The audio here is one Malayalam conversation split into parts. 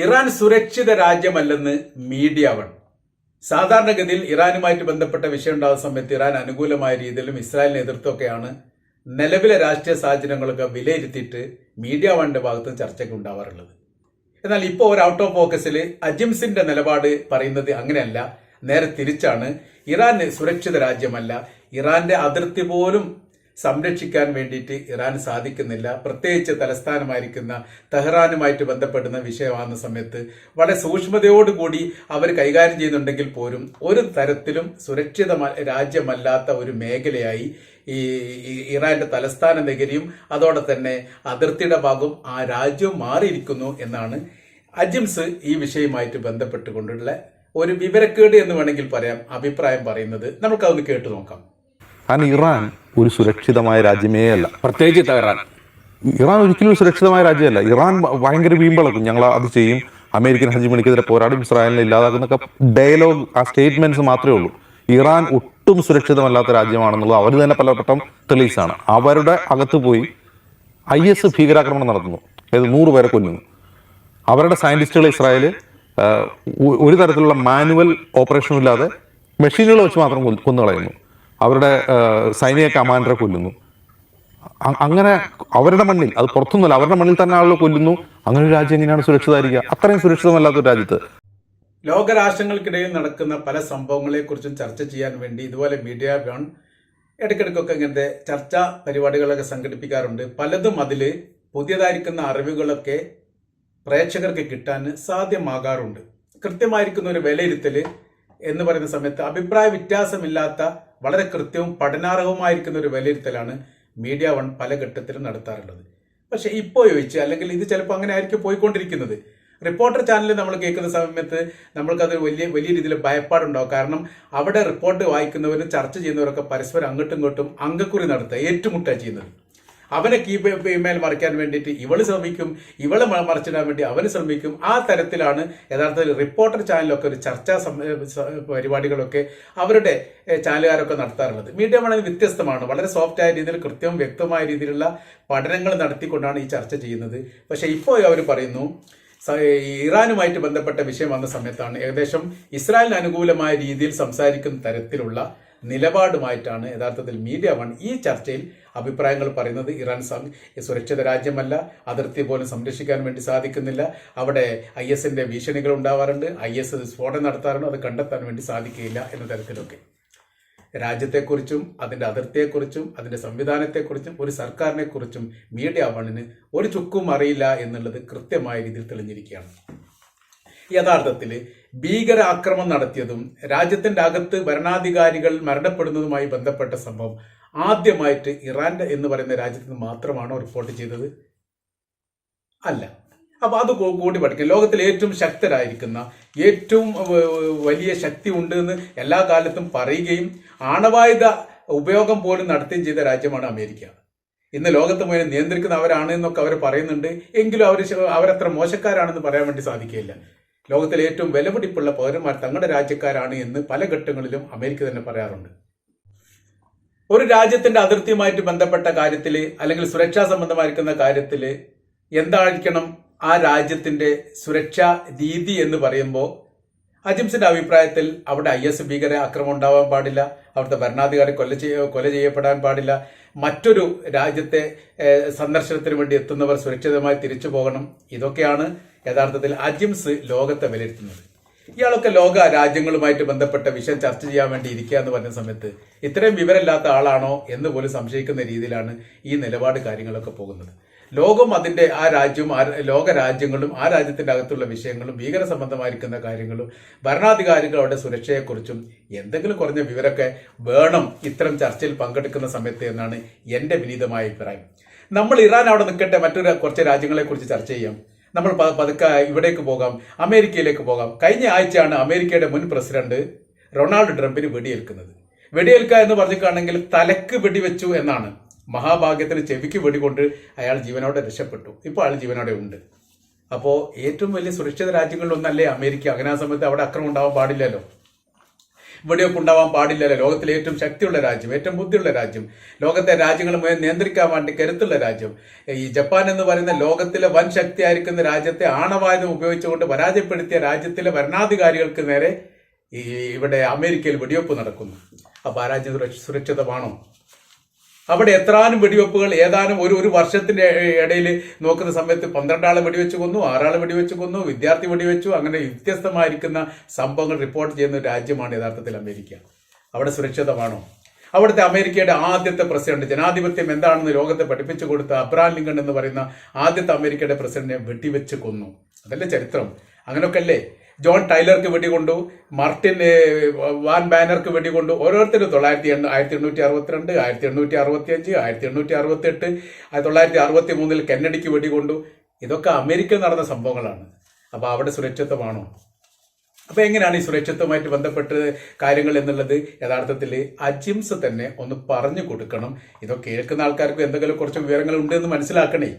ഇറാൻ സുരക്ഷിത രാജ്യമല്ലെന്ന് മീഡിയ വൺ. സാധാരണഗതിയിൽ ഇറാനുമായിട്ട് ബന്ധപ്പെട്ട വിഷയം ഉണ്ടാകുന്ന സമയത്ത് ഇറാൻ അനുകൂലമായ രീതിയിലും ഇസ്രായേൽ നേതൃത്വമൊക്കെയാണ് നിലവിലെ രാഷ്ട്രീയ സാഹചര്യങ്ങളൊക്കെ വിലയിരുത്തിയിട്ട് മീഡിയ വണ്ണിന്റെ ഭാഗത്ത് ചർച്ചയ്ക്ക് ഉണ്ടാവാറുള്ളത്. എന്നാൽ ഇപ്പോൾ ഒരു ഔട്ട് ഓഫ് ഫോക്കസിൽ അജിംസിന്റെ നിലപാട് പറയുന്നത് അങ്ങനെയല്ല. നേരെ തിരിച്ചാണ്. ഇറാൻ സുരക്ഷിത രാജ്യമല്ല. ഇറാന്റെ അതിർത്തി പോലും സംരക്ഷിക്കാൻ വേണ്ടിയിട്ട് ഇറാൻ സാധിക്കുന്നില്ല. പ്രത്യേകിച്ച് തലസ്ഥാനമായിരിക്കുന്ന തെഹ്റാനുമായിട്ട് ബന്ധപ്പെടുന്ന വിഷയമാകുന്ന സമയത്ത് വളരെ സൂക്ഷ്മതയോടുകൂടി അവർ കൈകാര്യം ചെയ്യുന്നുണ്ടെങ്കിൽ പോലും ഒരു തരത്തിലും സുരക്ഷിത രാജ്യമല്ലാത്ത ഒരു മേഖലയായി ഈ ഈ ഇറാന്റെ തലസ്ഥാന നഗരിയും അതോടെ തന്നെ അതിർത്തിയുടെ ഭാഗം ആ രാജ്യവും മാറിയിരിക്കുന്നു എന്നാണ് അജിംസ് ഈ വിഷയവുമായിട്ട് ബന്ധപ്പെട്ടുകൊണ്ടുള്ള ഒരു വിവരക്കേട് എന്ന് വേണമെങ്കിൽ പറയാം അഭിപ്രായം പറയുന്നത്. നമുക്കതൊന്ന് കേട്ടു നോക്കാം. കാരണം ഇറാൻ ഒരു സുരക്ഷിതമായ രാജ്യമേ അല്ല. പ്രത്യേകിച്ച് ഇറാൻ. ഇറാൻ ഒരിക്കലും ഒരു സുരക്ഷിതമായ രാജ്യമല്ല. ഇറാൻ ഭയങ്കര വീമ്പളക്കും. ഞങ്ങൾ അത് ചെയ്യും. അമേരിക്കൻ ഹജിമണിക്കെതിരെ പോരാടും ഇസ്രായേലിനെ ഇല്ലാതാക്കുന്നൊക്കെ ഡയലോഗ് ആ സ്റ്റേറ്റ്മെന്റ്സ് മാത്രമേ ഉള്ളൂ. ഇറാൻ ഒട്ടും സുരക്ഷിതമല്ലാത്ത രാജ്യമാണെന്നുള്ളത് അവർ തന്നെ പലവട്ടം തെളിയിച്ചാണ് അവരുടെ അകത്ത് പോയി ഐ എസ് ഭീകരാക്രമണം നടത്തുന്നു. അതായത് നൂറ് പേരെ കൊല്ലുന്നു അവരുടെ സയന്റിസ്റ്റുകൾ ഇസ്രായേൽ ഒരു തരത്തിലുള്ള മാനുവൽ ഓപ്പറേഷനും ഇല്ലാതെ മെഷീനുകൾ വെച്ച് മാത്രം കൊന്നു കളയുന്നു അവരുടെ സൈനിക കമാൻഡറെ കൊല്ലുന്നു. അങ്ങനെ അവരുടെ മണ്ണിൽ അത് പുറത്തൊന്നുമല്ല അവരുടെ മണ്ണിൽ തന്നെ ആളുകൾ കൊല്ലുന്നു. അങ്ങനെ ഒരു രാജ്യം എങ്ങനെയാണ് സുരക്ഷിതമായിരിക്കുക? അത്രയും സുരക്ഷിതമല്ലാത്ത ഒരു രാജ്യത്ത്. ലോകരാഷ്ട്രങ്ങൾക്കിടയിൽ നടക്കുന്ന പല സംഭവങ്ങളെക്കുറിച്ചും ചർച്ച ചെയ്യാൻ വേണ്ടി ഇതുപോലെ മീഡിയ വൺ ഇടയ്ക്കിടയ്ക്കൊക്കെ ഇങ്ങനത്തെ ചർച്ചാ പരിപാടികളൊക്കെ സംഘടിപ്പിക്കാറുണ്ട്. പലതും അതിൽ പുതിയതായിരിക്കുന്ന അറിവുകളൊക്കെ പ്രേക്ഷകർക്ക് കിട്ടാൻ സാധ്യമാകാറുണ്ട്. കൃത്യമായിരിക്കുന്ന ഒരു വിലയിരുത്തൽ എന്ന് പറയുന്ന സമയത്ത് അഭിപ്രായ വ്യത്യാസമില്ലാത്ത വളരെ കൃത്യവും പഠനാർഹവുമായിരിക്കുന്ന ഒരു വിലയിരുത്തലാണ് മീഡിയ വൺ പല ഘട്ടത്തിലും നടത്താറുള്ളത്. പക്ഷേ ഇപ്പോൾ ചോദിച്ച് അല്ലെങ്കിൽ ഇത് ചിലപ്പോൾ അങ്ങനെ ആയിരിക്കും പോയിക്കൊണ്ടിരിക്കുന്നത്. റിപ്പോർട്ടർ ചാനൽ നമ്മൾ കേൾക്കുന്ന സമയത്ത് നമ്മൾക്കത് വലിയ വലിയ രീതിയിൽ ഭയപ്പാടുണ്ടാവും. കാരണം അവിടെ റിപ്പോർട്ട് വായിക്കുന്നവരും ചർച്ച ചെയ്യുന്നവരൊക്കെ പരസ്പരം അങ്ങോട്ടും ഇങ്ങോട്ടും അങ്കക്കുറി നടത്തുക ഏറ്റുമുട്ടുക ചെയ്യുന്നത്. അവനെ കീപ്പ് ഇമെയിൽ മറിക്കാൻ വേണ്ടിയിട്ട് ഇവൾ ശ്രമിക്കും ഇവളെ മറിച്ചിടാൻ വേണ്ടി അവന് ശ്രമിക്കും. ആ തരത്തിലാണ് യഥാർത്ഥത്തിൽ റിപ്പോർട്ടർ ചാനലൊക്കെ ഒരു ചർച്ചാ പരിപാടികളൊക്കെ അവരുടെ ചാനലുകാരൊക്കെ നടത്താറുള്ളത്. മീഡിയ വളരെ വ്യത്യസ്തമാണ്. വളരെ സോഫ്റ്റ് ആയ രീതിയിൽ കൃത്യവും വ്യക്തമായ രീതിയിലുള്ള പഠനങ്ങൾ നടത്തിക്കൊണ്ടാണ് ഈ ചർച്ച ചെയ്യുന്നത്. പക്ഷേ ഇപ്പോൾ അവർ പറയുന്നു ഇറാനുമായിട്ട് ബന്ധപ്പെട്ട വിഷയം വന്ന സമയത്താണ് ഏകദേശം ഇസ്രായേലിന് അനുകൂലമായ രീതിയിൽ സംസാരിക്കുന്ന തരത്തിലുള്ള നിലപാടുമായിട്ടാണ് യഥാർത്ഥത്തിൽ മീഡിയ വൺ ഈ ചർച്ചയിൽ അഭിപ്രായങ്ങൾ പറയുന്നത്. ഇറാൻ സുരക്ഷിത രാജ്യമല്ല. അതിർത്തി പോലും സംരക്ഷിക്കാൻ വേണ്ടി സാധിക്കുന്നില്ല. അവിടെ ഐ എസിന്റെ ഭീഷണികൾ ഉണ്ടാവാറുണ്ട്. ഐ എസ് സ്ഫോടനം നടത്താറുണ്ട്. അത് കണ്ടെത്താൻ വേണ്ടി സാധിക്കുകയില്ല എന്ന തരത്തിലൊക്കെ. രാജ്യത്തെക്കുറിച്ചും അതിന്റെ അതിർത്തിയെക്കുറിച്ചും അതിന്റെ സംവിധാനത്തെക്കുറിച്ചും ഒരു സർക്കാരിനെക്കുറിച്ചും മീഡിയ വണ്ണിന് ഒരു ചുക്കും അറിയില്ല എന്നുള്ളത് കൃത്യമായ രീതിയിൽ തെളിഞ്ഞിരിക്കുകയാണ്. യഥാർത്ഥത്തിൽ ഭീകരാക്രമം നടത്തിയതും രാജ്യത്തിന്റെ അകത്ത് ഭരണാധികാരികൾ മരണപ്പെടുന്നതുമായി ബന്ധപ്പെട്ട സംഭവം ആദ്യമായിട്ട് ഇറാൻ എന്ന് പറയുന്ന രാജ്യത്ത് നിന്ന് മാത്രമാണോ റിപ്പോർട്ട് ചെയ്തത്? അല്ല. അപ്പോൾ അത് കൂടി പഠിക്കും. ലോകത്തിലെ ഏറ്റവും ശക്തരായിരിക്കുന്ന ഏറ്റവും വലിയ ശക്തി ഉണ്ട് എന്ന് എല്ലാ കാലത്തും പറയുകയും ആണവായുധ ഉപയോഗം പോലും നടത്തുകയും ചെയ്ത രാജ്യമാണ് അമേരിക്ക. ഇന്ന് ലോകത്ത് മുഴുവൻ നിയന്ത്രിക്കുന്ന അവരാണ് എന്നൊക്കെ അവർ പറയുന്നുണ്ട്. എങ്കിലും അവർ അവരത്ര മോശക്കാരാണെന്ന് പറയാൻ വേണ്ടി സാധിക്കുകയില്ല. ലോകത്തിലെ ഏറ്റവും വിലപിടിപ്പുള്ള പൗരന്മാർ തങ്ങളുടെ രാജ്യക്കാരാണ് എന്ന് പല ഘട്ടങ്ങളിലും അമേരിക്ക തന്നെ പറയാറുണ്ട്. ഒരു രാജ്യത്തിന്റെ അതിർത്തിയുമായിട്ട് ബന്ധപ്പെട്ട കാര്യത്തിൽ അല്ലെങ്കിൽ സുരക്ഷാ സംബന്ധമായിരിക്കുന്ന കാര്യത്തിൽ എന്തായിരിക്കണം ആ രാജ്യത്തിന്റെ സുരക്ഷാ രീതി എന്ന് പറയുമ്പോൾ അജിംസിന്റെ അഭിപ്രായത്തിൽ അവിടെ ഐ എസ് ഭീകര ആക്രമണം ഉണ്ടാവാൻ പാടില്ല അവിടുത്തെ ഭരണാധികാരി കൊല ചെയ്യ കൊല ചെയ്യപ്പെടാൻ പാടില്ല മറ്റൊരു രാജ്യത്തെ സന്ദർശനത്തിന് വേണ്ടി എത്തുന്നവർ സുരക്ഷിതമായി തിരിച്ചു പോകണം. ഇതൊക്കെയാണ് യഥാർത്ഥത്തിൽ അജിംസ് ലോകത്തെ വിലയിരുത്തുന്നത്. ഇയാളൊക്കെ ലോക രാജ്യങ്ങളുമായിട്ട് ബന്ധപ്പെട്ട വിഷയം ചർച്ച ചെയ്യാൻ വേണ്ടി ഇരിക്കുക എന്ന് പറഞ്ഞ സമയത്ത് ഇത്രയും വിവരമില്ലാത്ത ആളാണോ എന്ന് പോലും സംശയിക്കുന്ന രീതിയിലാണ് ഈ നിലപാട് കാര്യങ്ങളൊക്കെ പോകുന്നത്. ലോകം അതിന്റെ ആ രാജ്യവും ലോക രാജ്യങ്ങളും ആ രാജ്യത്തിന്റെ അകത്തുള്ള വിഷയങ്ങളും ഭീകര സംബന്ധമായിരിക്കുന്ന കാര്യങ്ങളും ഭരണാധികാരികളുടെ സുരക്ഷയെക്കുറിച്ചും എന്തെങ്കിലും കുറഞ്ഞ വിവരമൊക്കെ വേണം ഇത്തരം ചർച്ചയിൽ പങ്കെടുക്കുന്ന സമയത്ത് എന്നാണ് എന്റെ വിനീതമായ അഭിപ്രായം. നമ്മൾ ഇറാൻ അവിടെ നിൽക്കട്ടെ മറ്റൊരു കുറച്ച് രാജ്യങ്ങളെ കുറിച്ച് ചർച്ച ചെയ്യാം. നമ്മൾ പതുക്കെ ഇവിടേക്ക് പോകാം അമേരിക്കയിലേക്ക് പോകാം. കഴിഞ്ഞ ആഴ്ചയാണ് അമേരിക്കയുടെ മുൻ പ്രസിഡന്റ് റൊണാൾഡ് ട്രംപിന് വെടിയേൽക്കുന്നത്. വെടിയേൽക്കുക എന്ന് പറഞ്ഞിട്ടാണെങ്കിൽ തലക്ക് വെടിവെച്ചു എന്നാണ്. മഹാഭാഗ്യത്തിന് ചെവിക്ക് വെടികൊണ്ട് അയാൾ ജീവനോടെ രക്ഷപ്പെട്ടു. ഇപ്പോൾ അയാൾ ജീവനോടെ ഉണ്ട്. അപ്പോൾ ഏറ്റവും വലിയ സുരക്ഷിത രാജ്യങ്ങളിലൊന്നല്ലേ അമേരിക്ക? അങ്ങനെ ആ സമയത്ത് അവിടെ അക്രമം ഉണ്ടാവാൻ പാടില്ലല്ലോ. ഇവിടെയൊക്കെ ഉണ്ടാവാൻ പാടില്ലല്ലോ. ലോകത്തിലെ ഏറ്റവും ശക്തിയുള്ള രാജ്യം ഏറ്റവും ബുദ്ധിയുള്ള രാജ്യം ലോകത്തെ രാജ്യങ്ങൾ മുഴുവൻ നിയന്ത്രിക്കാൻ വേണ്ടി കരുത്തുള്ള രാജ്യം. ഈ ജപ്പാൻ എന്ന് പറയുന്ന ലോകത്തിലെ വൻ ശക്തിയായിരിക്കുന്ന രാജ്യത്തെ ആണവായുധം ഉപയോഗിച്ചുകൊണ്ട് പരാജയപ്പെടുത്തിയ രാജ്യത്തിലെ ഭരണാധികാരികൾക്ക് നേരെ ഈ ഇവിടെ അമേരിക്കയിൽ വെടിവെപ്പ് നടക്കുന്നു. അപ്പോൾ ആ രാജ്യം സുരക്ഷ- സുരക്ഷിതമാണോ? അവിടെ എത്രാനും വെടിവെപ്പുകൾ ഏതാനും ഒരു ഒരു വർഷത്തിന്റെ ഇടയിൽ നോക്കുന്ന സമയത്ത് പന്ത്രണ്ടാളെ വെടിവെച്ച് കൊന്നു ആറാളെ വെടിവെച്ച് കൊന്നു വിദ്യാർത്ഥി വെടിവെച്ചു അങ്ങനെ വ്യത്യസ്തമായിരിക്കുന്ന സംഭവങ്ങൾ റിപ്പോർട്ട് ചെയ്യുന്ന രാജ്യമാണ് യഥാർത്ഥത്തിൽ അമേരിക്ക. അവിടെ സുരക്ഷിതമാണോ? അവിടുത്തെ അമേരിക്കയുടെ ആദ്യത്തെ പ്രസിഡന്റ് ജനാധിപത്യം എന്താണെന്ന് ലോകത്തെ പഠിപ്പിച്ചു കൊടുത്ത അബ്രഹാം ലിങ്കൺ എന്ന് പറയുന്ന ആദ്യത്തെ അമേരിക്കയുടെ പ്രസിഡന്റിനെ വെട്ടിവെച്ച് കൊന്നു. അതല്ലേ ചരിത്രം? അങ്ങനെയൊക്കെ അല്ലേ? ജോൺ ടൈലർക്ക് വെടികൊണ്ടു മാർട്ടിൻ വാൻ ബാനർക്ക് വെടികൊണ്ടു ഓരോരുത്തരും തൊള്ളായിരത്തി എണ്ണ ആയിരത്തി എണ്ണൂറ്റി അറുപത്തിരണ്ട് ആയിരത്തി എണ്ണൂറ്റി അറുപത്തി അഞ്ച് ആയിരത്തി എണ്ണൂറ്റി അറുപത്തി എട്ട് ആയിരത്തി തൊള്ളായിരത്തി അറുപത്തി മൂന്നിൽ കെന്നഡിക്ക് വെടികൊണ്ടു ഇതൊക്കെ അമേരിക്കയിൽ നടന്ന സംഭവങ്ങളാണ്. അപ്പോൾ അവിടെ സുരക്ഷിതമാണോ അപ്പോൾ എങ്ങനെയാണ് ഈ സുരക്ഷിതവുമായിട്ട് ബന്ധപ്പെട്ട കാര്യങ്ങൾ എന്നുള്ളത്? യഥാർത്ഥത്തിൽ അജിംസ് തന്നെ ഒന്ന് പറഞ്ഞു കൊടുക്കണം. ഇതൊക്കെ കേൾക്കുന്ന ആൾക്കാർക്ക് എന്തെങ്കിലും കുറച്ച് വിവരങ്ങൾ ഉണ്ട് എന്ന് മനസ്സിലാക്കണേ.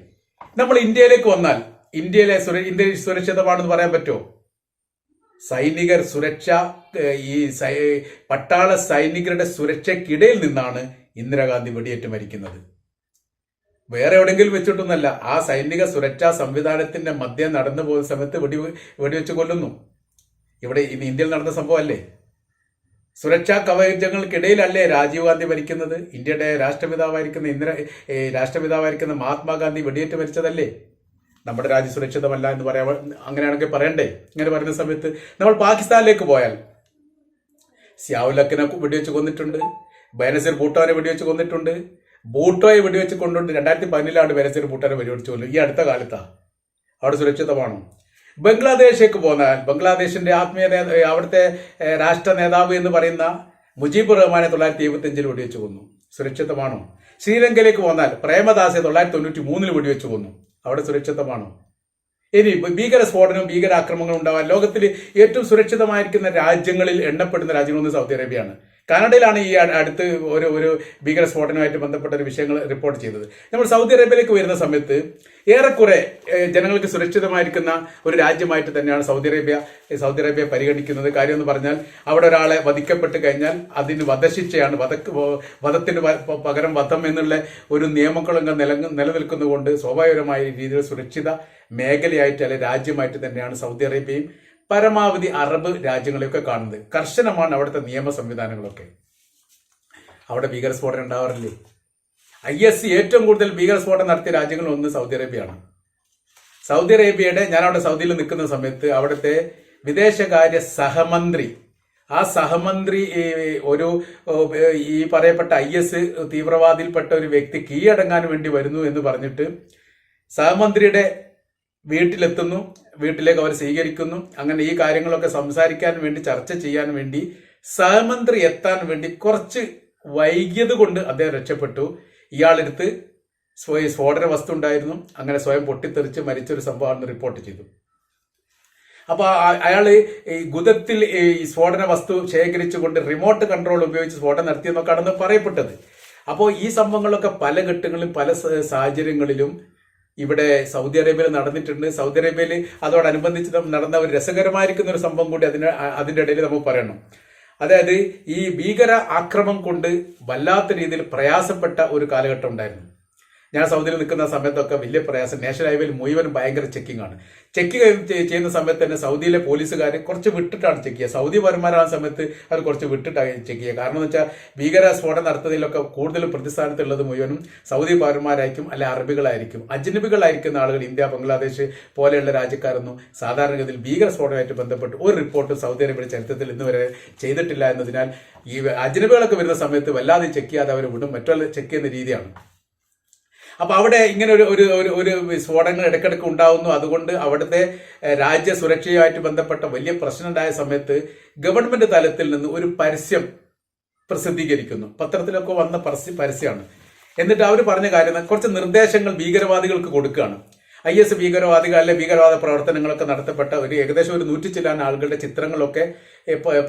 നമ്മൾ ഇന്ത്യയിലേക്ക് വന്നാൽ ഇന്ത്യയിലെ സുര- ഇന്ത്യ സുരക്ഷിതമാണെന്ന് പറയാൻ പറ്റുമോ? സൈനികർ സുരക്ഷ ഈ പട്ടാള സൈനികരുടെ സുരക്ഷയ്ക്കിടയിൽ നിന്നാണ് ഇന്ദിരാഗാന്ധി വെടിയേറ്റ് മരിക്കുന്നത്. വേറെ എവിടെയെങ്കിലും വെച്ചിട്ടൊന്നല്ല ആ സൈനിക സുരക്ഷാ സംവിധാനത്തിന്റെ മധ്യ നടന്നു പോകുന്ന സമയത്ത് വെടി വെടിവെച്ച് കൊല്ലുന്നു. ഇവിടെ ഇന്ന് ഇന്ത്യയിൽ നടന്ന സംഭവമല്ലേ? സുരക്ഷാ കവചങ്ങൾക്കിടയിലല്ലേ രാജീവ് ഗാന്ധി മരിക്കുന്നത്? ഇന്ത്യയുടെ രാഷ്ട്രപിതാവായിരിക്കുന്ന ഇന്ദിര രാഷ്ട്രപിതാവായിരിക്കുന്ന മഹാത്മാഗാന്ധി വെടിയേറ്റ് മരിച്ചതല്ലേ? നമ്മുടെ രാജ്യം സുരക്ഷിതമല്ല എന്ന് പറയാൻ അങ്ങനെയാണെങ്കിൽ പറയണ്ടേ? ഇങ്ങനെ പറയുന്ന സമയത്ത് നമ്മൾ പാകിസ്ഥാനിലേക്ക് പോയാൽ സിയാവുലക്കിനെ വെടിവെച്ച് കൊന്നിട്ടുണ്ട് ബനസീർ ഭൂട്ടോനെ വെടിവെച്ച് കൊന്നിട്ടുണ്ട് ഭൂട്ടോയെ വെടിവെച്ച് കൊണ്ടുണ്ട് രണ്ടായിരത്തി പതിനിലാണ് ബനസീർ ഭൂട്ടോനെ വെടിവെച്ച് കൊല്ലും ഈ അടുത്ത കാലത്താണ് അവിടെ സുരക്ഷിതമാണോ. ബംഗ്ലാദേശേക്ക് പോന്നാൽ ബംഗ്ലാദേശിന്റെ ആത്മീയ അവിടുത്തെ രാഷ്ട്ര നേതാവ് എന്ന് പറയുന്ന മുജീബ് റഹ്മാനെ തൊള്ളായിരത്തി എഴുപത്തി അഞ്ചിൽ വെടിവെച്ച് കൊന്നു. സുരക്ഷിതമാണോ. ശ്രീലങ്കയിലേക്ക് പോന്നാൽ പ്രേമദാസെ തൊള്ളായിരത്തി തൊണ്ണൂറ്റി മൂന്നിൽ വെടിവെച്ച് കൊന്നു. അവിടെ സുരക്ഷിതമാണോ. ഇനി ഭീകര സ്ഫോടനവും ഭീകരാക്രമണങ്ങളും ഉണ്ടാവാൻ ലോകത്തിൽ ഏറ്റവും സുരക്ഷിതമായിരിക്കുന്ന രാജ്യങ്ങളിൽ എണ്ണപ്പെടുന്ന രാജ്യങ്ങളൊന്ന് സൗദി അറേബ്യയാണ്. കാനഡയിലാണ് ഈ അടുത്ത് ഒരു ഒരു ഭീകര സ്ഫോടനവുമായിട്ട് ബന്ധപ്പെട്ട ഒരു വിഷയങ്ങൾ റിപ്പോർട്ട് ചെയ്തത്. നമ്മൾ സൗദി അറേബ്യയിലേക്ക് വരുന്ന സമയത്ത് ഏറെക്കുറെ ജനങ്ങൾക്ക് സുരക്ഷിതമായിരിക്കുന്ന ഒരു രാജ്യമായിട്ട് തന്നെയാണ് സൗദി അറേബ്യ സൗദി അറേബ്യ പരിഗണിക്കുന്നത്. കാര്യം എന്ന് പറഞ്ഞാൽ അവിടെ ഒരാളെ വധിക്കപ്പെട്ട് കഴിഞ്ഞാൽ അതിന് വധശിക്ഷയാണ് വധക്ക് വധത്തിന് പകരം വധം എന്നുള്ള ഒരു നിയമങ്ങളൊക്കെ നില നിലനിൽക്കുന്നതുകൊണ്ട് സ്വാഭാവികമായ രീതിയിൽ സുരക്ഷിത മേഖലയായിട്ട് അല്ലെ രാജ്യമായിട്ട് തന്നെയാണ് സൗദി അറേബ്യയും പരമാവധി അറബ് രാജ്യങ്ങളെയൊക്കെ കാണുന്നത്. കർശനമാണ് അവിടുത്തെ നിയമ സംവിധാനങ്ങളൊക്കെ. അവിടെ ഭീകര സ്ഫോടനം ഉണ്ടാവാറില്ലേ? ഐ എസ് സി ഏറ്റവും കൂടുതൽ ഭീകര സ്ഫോടനം നടത്തിയ രാജ്യങ്ങളിൽ ഒന്ന് സൗദി അറേബ്യയാണ്. സൗദി അറേബ്യയുടെ ഞാൻ അവിടെ സൗദിയിൽ നിൽക്കുന്ന സമയത്ത് അവിടുത്തെ വിദേശകാര്യ സഹമന്ത്രി ആ സഹമന്ത്രി ഒരു ഈ പറയപ്പെട്ട ഐ എസ് തീവ്രവാദിയിൽപ്പെട്ട ഒരു വ്യക്തി കീഴടങ്ങാൻ വേണ്ടി വരുന്നു എന്ന് പറഞ്ഞിട്ട് സഹമന്ത്രിയുടെ വീട്ടിലെത്തുന്നു വീട്ടിലേക്ക് അവർ സ്വീകരിക്കുന്നു. അങ്ങനെ ഈ കാര്യങ്ങളൊക്കെ സംസാരിക്കാൻ വേണ്ടി ചർച്ച ചെയ്യാൻ വേണ്ടി സഹമന്ത്രി എത്താൻ വേണ്ടി കുറച്ച് വൈകിയത് കൊണ്ട് അദ്ദേഹം രക്ഷപ്പെട്ടു. ഇയാളെടുത്ത് സ്വയം സ്ഫോടന വസ്തു ഉണ്ടായിരുന്നു. അങ്ങനെ സ്വയം പൊട്ടിത്തെറിച്ച് മരിച്ചൊരു സംഭവമാണെന്ന് റിപ്പോർട്ട് ചെയ്തു. അപ്പോൾ അയാൾ ഈ ഗുദത്തിൽ ഈ സ്ഫോടന വസ്തു ശേഖരിച്ചുകൊണ്ട് റിമോട്ട് കൺട്രോൾ ഉപയോഗിച്ച് സ്ഫോടനം നടത്തിയെന്നൊക്കെയാണെന്ന് പറയപ്പെട്ടത്. അപ്പോൾ ഈ സംഭവങ്ങളൊക്കെ പല ഘട്ടങ്ങളിലും പല സാഹചര്യങ്ങളിലും ഇവിടെ സൗദി അറേബ്യയിൽ നടന്നിട്ടുണ്ട്. സൗദി അറേബ്യയിൽ അതോടനുബന്ധിച്ച് നടന്ന ഒരു രസകരമായിരിക്കുന്ന ഒരു സംഭവം കൂടി അതിന് അതിന്റെ ഇടയിൽ നമുക്ക് പറയണം. അതായത് ഈ ഭീകര ആക്രമം കൊണ്ട് വല്ലാത്ത രീതിയിൽ പ്രയാസപ്പെട്ട ഒരു കാലഘട്ടം ഉണ്ടായിരുന്നു. ഞാൻ സൗദിയിൽ നിൽക്കുന്ന സമയത്തൊക്കെ വലിയ പ്രയാസം. നാഷണൽ ഹൈവേയിൽ മുഴുവനും ഭയങ്കര ചെക്കിംഗ് ആണ്. ചെക്ക് ചെയ്യുന്ന സമയത്ത് തന്നെ സൗദിയിലെ പോലീസുകാർ കുറച്ച് വിട്ടിട്ടാണ് ചെക്ക് ചെയ്യുക. സൗദി പൗരന്മാരായ സമയത്ത് അവർ കുറച്ച് വിട്ടിട്ടാണ് ചെക്ക് ചെയ്യുക. കാരണം എന്ന് വെച്ചാൽ ഭീകര സ്ഫോടനം നടത്തുന്നതിലൊക്കെ കൂടുതലും പ്രതിസ്ഥാനത്തുള്ളത് മുഴുവനും സൗദി പൗരന്മാരായിരിക്കും അല്ലെ അറബികളായിരിക്കും. അജ്നബികളായിരിക്കുന്ന ആളുകൾ ഇന്ത്യ ബംഗ്ലാദേശ് പോലെയുള്ള രാജ്യക്കാരൊന്നും സാധാരണഗതിയിൽ ഭീകര സ്ഫോടനമായിട്ട് ബന്ധപ്പെട്ട് ഒരു റിപ്പോർട്ടും സൗദി അറേബ്യയുടെ ചരിത്രത്തിൽ ഇന്ന് വരെ ചെയ്തിട്ടില്ല എന്നതിനാൽ ഈ അജ്നബികളൊക്കെ വരുന്ന സമയത്ത് വല്ലാതെ ചെക്ക് ചെയ്യാതെ അവർ വിടും. മറ്റുള്ള ചെക്ക് ചെയ്യുന്ന രീതിയാണ്. അപ്പൊ അവിടെ ഇങ്ങനെ ഒരു ഒരു ഒരു സ്ഫോടനങ്ങൾ ഇടയ്ക്കിടയ്ക്ക് ഉണ്ടാവുന്നു. അതുകൊണ്ട് അവിടുത്തെ രാജ്യ സുരക്ഷയുമായിട്ട് ബന്ധപ്പെട്ട വലിയ പ്രശ്നം ഉണ്ടായ സമയത്ത് ഗവൺമെന്റ് തലത്തിൽ നിന്ന് ഒരു പരസ്യം പ്രസിദ്ധീകരിക്കുന്നു. പത്രത്തിലൊക്കെ വന്ന പരസ്യ പരസ്യമാണ് എന്നിട്ട് അവർ പറഞ്ഞ കാര്യം കുറച്ച് നിർദ്ദേശങ്ങൾ ഭീകരവാദികൾക്ക് കൊടുക്കുകയാണ്. ഐ എസ് ഭീകരവാദികൾ അല്ലെ ഭീകരവാദ പ്രവർത്തനങ്ങളൊക്കെ നടത്തപ്പെട്ട ഒരു ഏകദേശം ഒരു നൂറ്റി ചില്ലാൻ ആളുകളുടെ ചിത്രങ്ങളൊക്കെ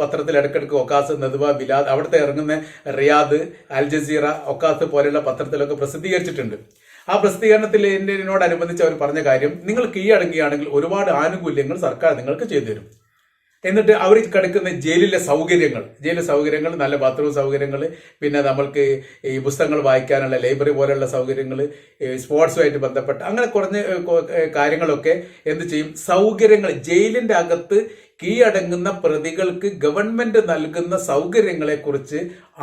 പത്രത്തിൽ ഇടയ്ക്കിടയ്ക്ക് ഒക്കാസ് നദുവ ബിലാദ് അവിടുത്തെ ഇറങ്ങുന്ന റിയാദ് അൽ ജസീറ ഒക്കാസ് പോലെയുള്ള പത്രത്തിലൊക്കെ പ്രസിദ്ധീകരിച്ചിട്ടുണ്ട്. ആ പ്രസിദ്ധീകരണത്തിൽ എന്നോടനുബന്ധിച്ച് അവർ പറഞ്ഞ കാര്യം നിങ്ങൾ കീഴടങ്ങുകയാണെങ്കിൽ ഒരുപാട് ആനുകൂല്യങ്ങൾ സർക്കാർ നിങ്ങൾക്ക് ചെയ്തു തരും. എന്നിട്ട് അവർ കിടക്കുന്ന ജയിലിലെ സൗകര്യങ്ങൾ ജയിലിലെ സൗകര്യങ്ങൾ നല്ല ബാത്റൂം സൗകര്യങ്ങൾ പിന്നെ നമ്മൾക്ക് ഈ പുസ്തകങ്ങൾ വായിക്കാനുള്ള ലൈബ്രറി പോലെയുള്ള സൗകര്യങ്ങൾ സ്പോർട്സുമായിട്ട് ബന്ധപ്പെട്ട് അങ്ങനെ കുറഞ്ഞ കാര്യങ്ങളൊക്കെ എന്ത് ചെയ്യും? സൗകര്യങ്ങൾ ജയിലിന്റെ അകത്ത് കീഴടങ്ങുന്ന പ്രതികൾക്ക് ഗവൺമെന്റ് നൽകുന്ന സൗകര്യങ്ങളെക്കുറിച്ച്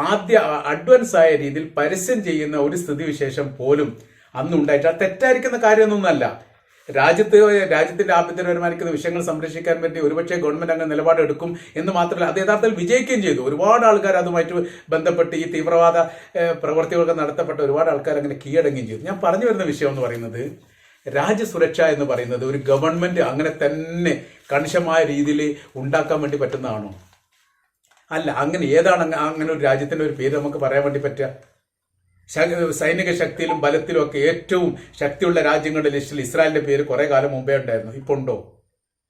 ആദ്യ അഡ്വാൻസ് ആയ രീതിയിൽ പരസ്യം ചെയ്യുന്ന ഒരു സ്ഥിതിവിശേഷം പോലും അന്ന് ഉണ്ടായിട്ട് അത് തെറ്റായിരിക്കുന്ന കാര്യമൊന്നുമല്ല. രാജ്യത്ത് രാജ്യത്തിന്റെ ആഭ്യന്തര വരുമാനിക്കുന്ന വിഷയങ്ങൾ സംരക്ഷിക്കാൻ വേണ്ടി ഒരുപക്ഷെ ഗവൺമെന്റ് അങ്ങനെ നിലപാടെടുക്കും എന്ന് മാത്രമല്ല അത് യഥാർത്ഥത്തിൽ വിജയിക്കുകയും ചെയ്തു. ഒരുപാട് ആൾക്കാർ അതുമായിട്ട് ബന്ധപ്പെട്ട് ഈ തീവ്രവാദ പ്രവർത്തികളൊക്കെ നടത്തപ്പെട്ട ഒരുപാട് ആൾക്കാർ അങ്ങനെ കീഴടങ്ങുകയും ചെയ്തു. ഞാൻ പറഞ്ഞു വരുന്ന വിഷയം എന്ന് പറയുന്നത് രാജ്യസുരക്ഷ എന്ന് പറയുന്നത് ഒരു ഗവൺമെന്റ് അങ്ങനെ തന്നെ കണിശമായ രീതിയിൽ ഉണ്ടാക്കാൻ വേണ്ടി പറ്റുന്നതാണോ? അല്ല അങ്ങനെ ഏതാണ് അങ്ങനെ ഒരു രാജ്യത്തിന്റെ ഒരു പേര് നമുക്ക് പറയാൻ വേണ്ടി പറ്റുക? സൈനിക ശക്തിയിലും ബലത്തിലും ഒക്കെ ഏറ്റവും ശക്തിയുള്ള രാജ്യങ്ങളുടെ ലിസ്റ്റിൽ ഇസ്രായേലിന്റെ പേര് കുറെ കാലം മുമ്പേ ഉണ്ടായിരുന്നു. ഇപ്പൊ ഉണ്ടോ?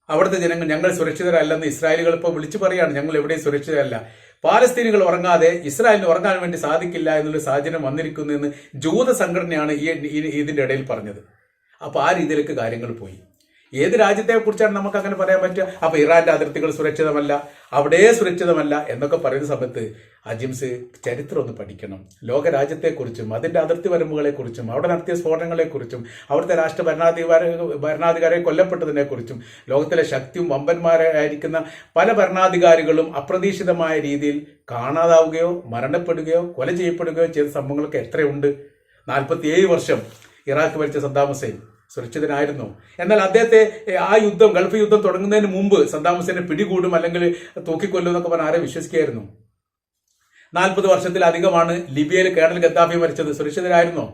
അവിടുത്തെ ജനങ്ങൾ ഞങ്ങൾ സുരക്ഷിതരല്ലെന്ന് ഇസ്രായേലുകൾ ഇപ്പോൾ വിളിച്ചു പറയാണ്. ഞങ്ങൾ എവിടെയും സുരക്ഷിതരല്ല. പാലസ്തീനികൾ ഉറങ്ങാതെ ഇസ്രായേലിന് ഉറങ്ങാൻ വേണ്ടി സാധിക്കില്ല എന്നുള്ള സാഹചര്യം വന്നിരിക്കുന്നു എന്ന് ജൂത സംഘടനയാണ് ഈ- ഇതിന്റെ ഇടയിൽ പറഞ്ഞത്. അപ്പോൾ ആ രീതിയിലേക്ക് കാര്യങ്ങൾ പോയി. ഏത് രാജ്യത്തെ കുറിച്ചാണ് നമുക്ക് അങ്ങനെ പറയാൻ പറ്റുക? അപ്പൊ ഇറാന്റെ അതിർത്തികൾ സുരക്ഷിതമല്ല അവിടെ സുരക്ഷിതമല്ല എന്നൊക്കെ പറയുന്ന സമയത്ത് അജിംസ് ചരിത്രം ഒന്ന് പഠിക്കണം. ലോകരാജ്യത്തെക്കുറിച്ചും അതിന്റെ അതിർത്തി വരമ്പുകളെക്കുറിച്ചും അവിടെ നടത്തിയ സ്ഫോടനങ്ങളെക്കുറിച്ചും അവിടുത്തെ രാഷ്ട്ര ഭരണാധികാര ഭരണാധികാരിയെ കൊല്ലപ്പെട്ടതിനെ കുറിച്ചും ലോകത്തിലെ ശക്തിയും വമ്പന്മാരായിരിക്കുന്ന പല ഭരണാധികാരികളും അപ്രതീക്ഷിതമായ രീതിയിൽ കാണാതാവുകയോ മരണപ്പെടുകയോ കൊല ചെയ്യപ്പെടുകയോ ചെയ്ത സംഭവങ്ങളൊക്കെ എത്രയുണ്ട്? നാൽപ്പത്തിയേഴ് വർഷം ഇറാഖ് ഭരിച്ച സദ്ദാം ഹുസൈൻ. സുരക്ഷിതനായിരുന്നു. എന്നാൽ അദ്ദേഹത്തെ ആ യുദ്ധം ഗൾഫ് യുദ്ധം തുടങ്ങുന്നതിന് മുമ്പ് സദ്ദാം ഹുസൈനെ പിടികൂടും അല്ലെങ്കിൽ തൂക്കിക്കൊല്ലും എന്നൊക്കെ പറഞ്ഞ ആരെ വിശ്വസിക്കായിരുന്നു നാൽപ്പത് വർഷത്തിലധികമാണ് ലിബിയയിൽ കേണൽ ഗദ്ദാഫി മരിച്ചത്. സുരക്ഷിതരായിരുന്നോ?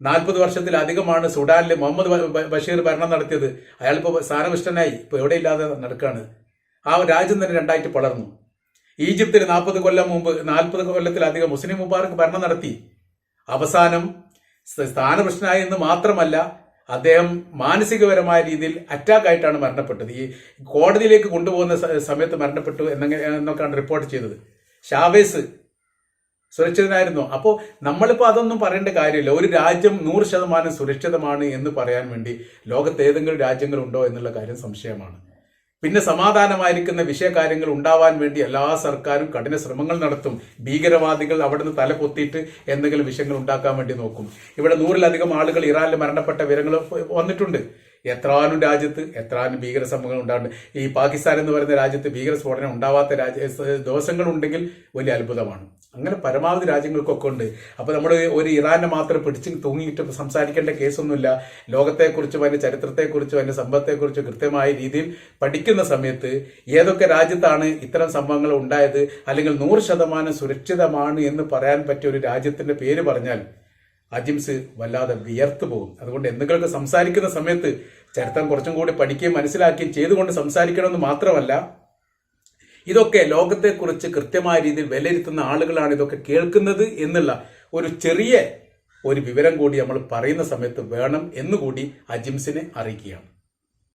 നാൽപ്പത് വർഷത്തിലധികമാണ് സുഡാനിലെ മുഹമ്മദ് ബഷീർ ഭരണം നടത്തിയത്. അയാൾ ഇപ്പോൾ സ്ഥാനമിഷ്ടനായി ഇപ്പോൾ എവിടെയില്ലാതെ നടക്കുകയാണ് ആ രാജ്യം തന്നെ രണ്ടായിട്ട് പളർന്നു ഈജിപ്തിൽ നാൽപ്പത് കൊല്ലം മുമ്പ് നാൽപ്പത് കൊല്ലത്തിലധികം മുസ്ലിം മുബാറക്ക് ഭരണം നടത്തി. അവസാനം സ്ഥാനഭ്രഷ്ടനായി എന്ന് മാത്രമല്ല അദ്ദേഹം മാനസികപരമായ രീതിയിൽ അറ്റാക്ക് ആയിട്ടാണ് മരണപ്പെട്ടത്. ഈ കോടതിയിലേക്ക് കൊണ്ടുപോകുന്ന സമയത്ത് മരണപ്പെട്ടു എന്നൊക്കെയാണ് റിപ്പോർട്ട് ചെയ്തത്. ഷാവേസ് സുരക്ഷിതനായിരുന്നു. അപ്പോൾ നമ്മളിപ്പോൾ അതൊന്നും പറയേണ്ട കാര്യമില്ല. ഒരു രാജ്യം നൂറ് ശതമാനം സുരക്ഷിതമാണ് എന്ന് പറയാൻ വേണ്ടി ലോകത്ത് ഏതെങ്കിലും രാജ്യങ്ങളുണ്ടോ എന്നുള്ള കാര്യം സംശയമാണ്. പിന്നെ സമാധാനമായിരിക്കുന്ന വിഷയകാര്യങ്ങൾ ഉണ്ടാവാൻ വേണ്ടി എല്ലാ സർക്കാരും കഠിന ശ്രമങ്ങൾ നടത്തും. ഭീകരവാദികൾ അവിടെ നിന്ന് തല പൊത്തിയിട്ട് എന്തെങ്കിലും വിഷയങ്ങൾ ഉണ്ടാക്കാൻ വേണ്ടി നോക്കും. ഇവിടെ നൂറിലധികം ആളുകൾ ഇറാനിൽ മരണപ്പെട്ട വിവരങ്ങൾ വന്നിട്ടുണ്ട്. എത്രാനും രാജ്യത്ത് എത്രാനും ഭീകര സംഭവങ്ങൾ ഉണ്ടാകുന്നുണ്ട് ഈ പാകിസ്ഥാൻ എന്ന് പറയുന്ന രാജ്യത്ത് ഭീകര സ്ഫോടനം ഉണ്ടാവാത്ത രാജ്യ ദിവസങ്ങളുണ്ടെങ്കിൽ വലിയ അത്ഭുതമാണ്. അങ്ങനെ പരമാവധി രാജ്യങ്ങൾക്കൊക്കെ ഉണ്ട്. അപ്പൊ നമ്മൾ ഒരു ഇറാനെ മാത്രം പിടിച്ച് തൂങ്ങിയിട്ട് സംസാരിക്കേണ്ട കേസൊന്നുമില്ല. ലോകത്തെക്കുറിച്ചും അതിന്റെ ചരിത്രത്തെക്കുറിച്ചും അതിന്റെ സമ്പത്തെക്കുറിച്ചും കൃത്യമായ രീതിയിൽ പഠിക്കുന്ന സമയത്ത് ഏതൊക്കെ രാജ്യത്താണ് ഇത്തരം സംഭവങ്ങൾ ഉണ്ടായത് അല്ലെങ്കിൽ നൂറ് ശതമാനം സുരക്ഷിതമാണ് എന്ന് പറയാൻ പറ്റിയ ഒരു രാജ്യത്തിന്റെ പേര് പറഞ്ഞാൽ അജിംസ് വല്ലാതെ വിയർത്തു പോകും. അതുകൊണ്ട് എന്തെങ്കിലുമൊക്കെ സംസാരിക്കുന്ന സമയത്ത് ചരിത്രം കുറച്ചും കൂടി പഠിക്കുകയും മനസ്സിലാക്കുകയും ചെയ്തുകൊണ്ട് സംസാരിക്കണമെന്ന് മാത്രമല്ല ഇതൊക്കെ ലോകത്തെക്കുറിച്ച് കൃത്യമായ രീതിയിൽ വിലയിരുത്തുന്ന ആളുകളാണ് ഇതൊക്കെ കേൾക്കുന്നത് എന്നുള്ള ഒരു ചെറിയ ഒരു വിവരം കൂടി നമ്മൾ പറയുന്ന സമയത്ത് വേണം എന്നുകൂടി അജിംസിനെ അറിയിക്കുകയാണ്.